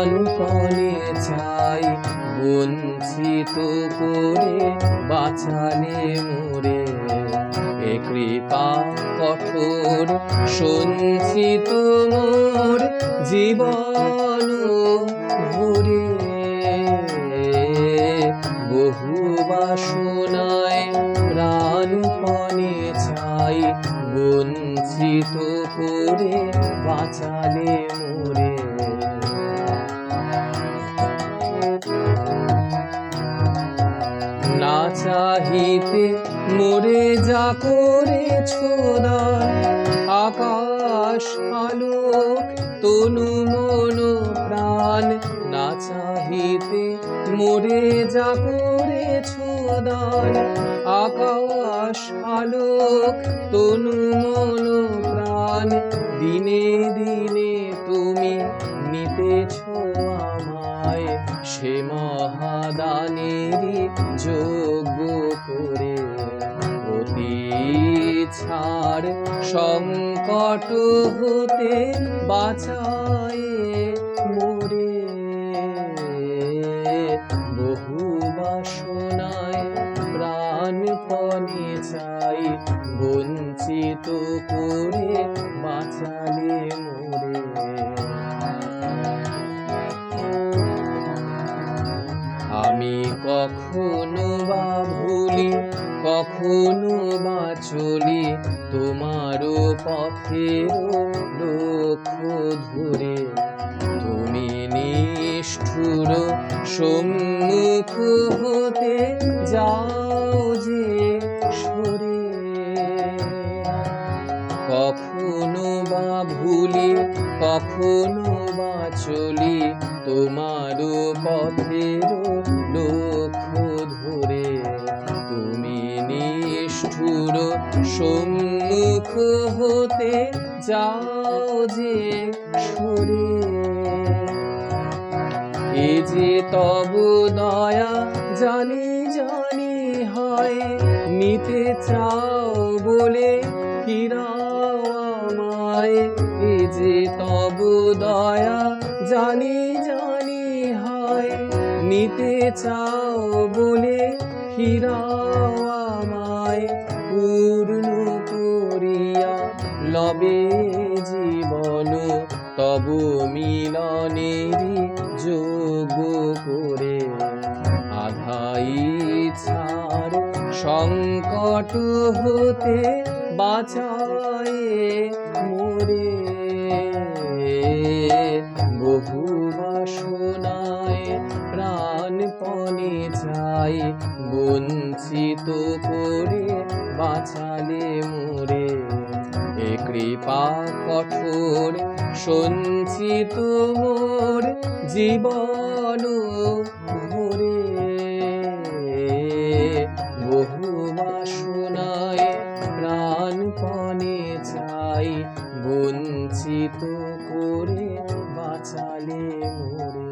প্রাণপণে চাই, বঞ্চিত করে বাঁচালে মোরে। এ কৃপা কঠোর, সঞ্চিত মোর জীবন ভরে বহু বাসনায় প্রাণপণে চাই, বঞ্চিত করে বাঁচালে মোরে। না চাহিতে মোরে যা করেছ আকাশ, আলোক, তনু, মন, প্রাণ, না চাহিতে মোরে যা করেছ দান আকাশ, আলোক, তনু, মন, প্রাণ, দিনে দিনে তুমি নিতেছ সে মহাদানেরই যোগ্য করে। অতি ছাড় সংকট হতে বাঁচায় মোরে। বহু বাসনায় প্রাণপণে চাই, বঞ্চিত করে বাঁচালে কখনো বা চলি তোমারও পথের লক্ষ্য ধরে। তুমি নিষ্ঠুর সম্মুখ হতে যাও যে সরে। কখনো বা ভুলি, কখনো বা চলি তোমারও পথের লক্ষ্য ধরে। নিষ্ঠুর সম্মুখ হতে যাও যে সরে। এ যে তব দয়া জানি জানি হয়, নিতে চাও বলে ফিরাও আমায়। এ যে তব দয়া জানি জানি নিতে চাও বলে ফিরাও আমায় পূর্ণ করিয়া, লবে জীবন তব মিলনেরই যোগ করে। আধাই ছাড় সংকট হতে বাঁচায় মোরে প্রাণপণে চাই, বঞ্চিত করে বাঁচালে মোরে। এ কৃপা কঠোর, সঞ্চিত মোর জীবন ভরে বহু বাসনায় প্রাণপণে চাই, বঞ্চিত করে বাঁচালে মোরে।